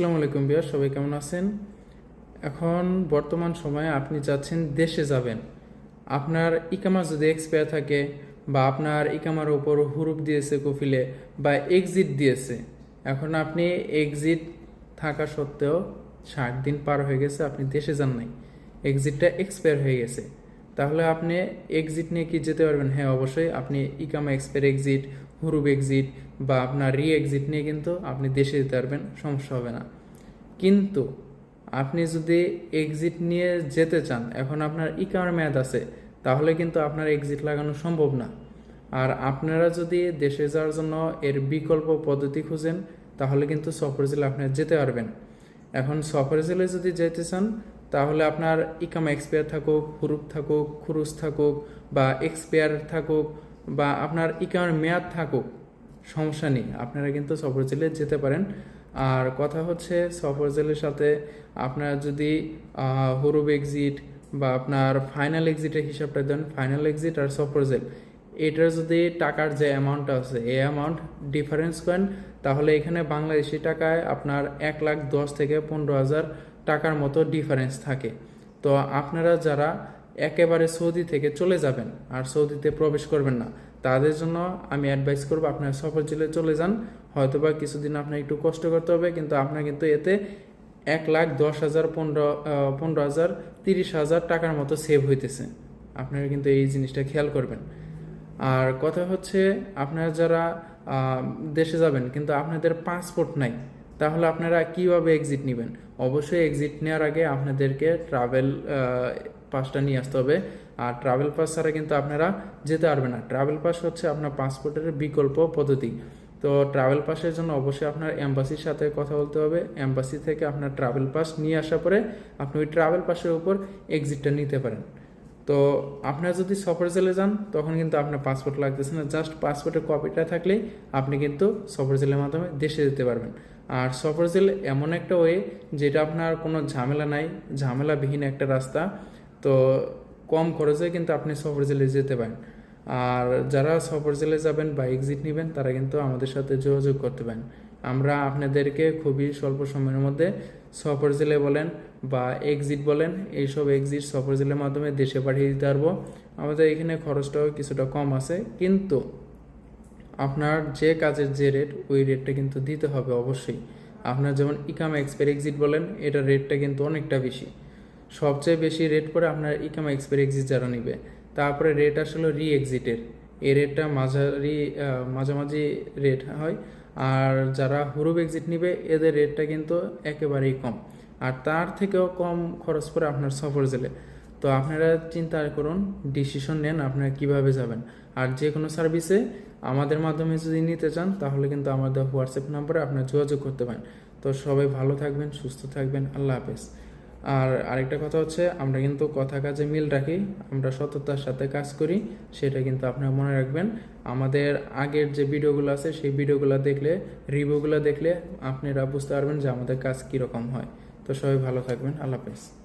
আসসালামু আলাইকুম বিয়ার সবাই কেমন আছেন? এখন বর্তমান সময়ে আপনি যাচ্ছেন দেশে যাবেন। আপনার ইকামা যদি এক্সপায়ার থাকে বা আপনার ইকামার ওপর হুরুপ দিয়েছে কফিলে বা এক্সিট দিয়েছে, এখন আপনি এক্সিট থাকা সত্ত্বেও ষাট দিন পার হয়ে গেছে আপনি দেশে যান নাই। এক্সিটটা এক্সপায়ার হয়ে গেছে। তাহলে আপনি এক্সিট নিয়ে কি যেতে পারবেন? হ্যাঁ অবশ্যই আপনি ইকামা এক্সপায়ার এক্সিট হুরুপ এক্সিট বা আপনার রি এক্সিট নিয়ে কিন্তু আপনি দেশে যেতে পারবেন, সমস্যা হবে না। কিন্তু আপনি যদি এক্সিট নিয়ে যেতে চান, এখন আপনার ইকামার মেয়াদ আছে, তাহলে কিন্তু আপনার এক্সিট লাগানো সম্ভব না। আর আপনারা যদি দেশে যাওয়ার জন্য এর বিকল্প পদ্ধতি খুঁজেন, তাহলে কিন্তু সফর জেলে আপনারা যেতে পারবেন। এখন সফর জেলে যদি যেতে চান, তাহলে আপনার ইকাম এক্সপায়ার থাকুক, হুরুপ থাকুক খুরুস থাকুক বা এক্সপায়ার থাকুক বা আপনার ইকামার মেয়াদ থাকুক, সমস্যা নেই। আপনারা কিন্তু সফর জেলে যেতে পারেন। আর কথা হচ্ছে, সফর জেলের সাথে আপনার যদি হুরুব এক্সিট বা আপনার ফাইনাল এক্সিটের হিসাবটা দেন ফাইনাল এক্সিট আর সফর জেল। এটার যদি টাকার যে অ্যামাউন্টটা আছে, এই অ্যামাউন্ট ডিফারেন্স করেন, তাহলে এখানে বাংলাদেশি টাকায় আপনার এক লাখ দশ থেকে পনেরো হাজার টাকার মতো ডিফারেন্স থাকে। তো আপনারা যারা একেবারে সৌদি থেকে চলে যাবেন আর সৌদিতে প্রবেশ করবেন না। তাদের জন্য আমি অ্যাডভাইস করব আপনার সফর জেলে চলে যান। হয়তোবা কিছুদিন আপনার একটু কষ্ট করতে হবে, কিন্তু আপনার কিন্তু এতে এক লাখ দশ হাজার পনেরো পনেরো হাজার, তিরিশ হাজার টাকার মতো সেভ হইতেছে। আপনারা কিন্তু এই জিনিসটা খেয়াল করবেন। আর কথা হচ্ছে, আপনারা যারা দেশে যাবেন, কিন্তু আপনাদের পাসপোর্ট নাই, তাহলে আপনারা কীভাবে এক্সিট নেবেন? অবশ্যই এক্সিট নেওয়ার আগে আপনাদেরকে ট্রাভেল পাসটা নিয়ে আসতে হবে। আর ট্রাভেল পাস ছাড়া কিন্তু আপনারা যেতে পারবেন না। ট্রাভেল পাস হচ্ছে আপনার পাসপোর্টের বিকল্প পদ্ধতি। তো ট্রাভেল পাসের জন্য অবশ্যই আপনার এম্বাসির সাথে কথা বলতে হবে। এম্বাসি থেকে আপনার ট্রাভেল পাস নিয়ে আসার পরে আপনি ওই ট্রাভেল পাসের উপর এক্সিটটা নিতে পারেন। তো আপনার যদি সফর জেলে যান, তখন কিন্তু আপনার পাসপোর্ট লাগতেছে না। জাস্ট পাসপোর্টের কপিটা থাকলেই আপনি কিন্তু সফর জেলের মাধ্যমে দেশে যেতে পারবেন। আর সফর জেল এমন একটা ওয়ে যেটা আপনার কোনো ঝামেলা নাই। ঝামেলাবিহীন একটা রাস্তা। তো কম খরচে কিন্তু আপনি সফর জেলে যেতে পারেন। আর যারা সফর জেলে যাবেন বা এক্সিট নেবেন, তারা কিন্তু আমাদের সাথে যোগাযোগ করতে পারেন। আমরা আপনাদেরকে খুবই স্বল্প সময়ের মধ্যে সফর জেলে বলেন বা এক্সিট বলেন, এইসব এক্সিট সফর জেলের মাধ্যমে দেশে পাঠিয়ে দিতে পারব। আমাদের এখানে খরচটাও কিছুটা কম আছে, কিন্তু আপনার যে কাজের যে রেট ওই রেটটা কিন্তু দিতে হবে অবশ্যই। আপনার যেমন ইকাম এক্সপায়ার এক্সিট বলেন এটার রেটটা কিন্তু অনেকটা বেশি। সবচেয়ে বেশি রেট পরে আপনার ইকামা এক্সপায়ার এক্সিট যারা নিবে, তারপরে রেট আসলে রি এক্সিটের এই রেটটা মাঝারি মাঝামাঝি রেট হয়। আর যারা হুরুব এক্সিট নিবে, এদের রেটটা কিন্তু একেবারেই কম। আর তার থেকেও কম খরচ পড়ে আপনার সফর জেলে। তো আপনারা চিন্তা করুন ডিসিশন নেন আপনারা কীভাবে যাবেন। আর যে কোনো সার্ভিসে আমাদের মাধ্যমে যদি নিতে চান, তাহলে কিন্তু আমাদের হোয়াটসঅ্যাপ নম্বরে আপনারা যোগাযোগ করতে পারেন। তো সবাই ভালো থাকবেন, সুস্থ থাকবেন। আল্লাহ হাফেজ। আর আরেকটা কথা হচ্ছে, আমরা কিন্তু কথা কাজে মিল রাখি, আমরা সততার সাথে কাজ করি, সেটা কিন্তু আপনারা মনে রাখবেন। আমাদের আগের যে ভিডিওগুলো আছে, সেই ভিডিওগুলো দেখলে, রিভিউগুলো দেখলে আপনারা বুঝতে পারবেন যে আমাদের কাজ কীরকম হয়। তো সবাই ভালো থাকবেন, আল্লাহ হাফেজ।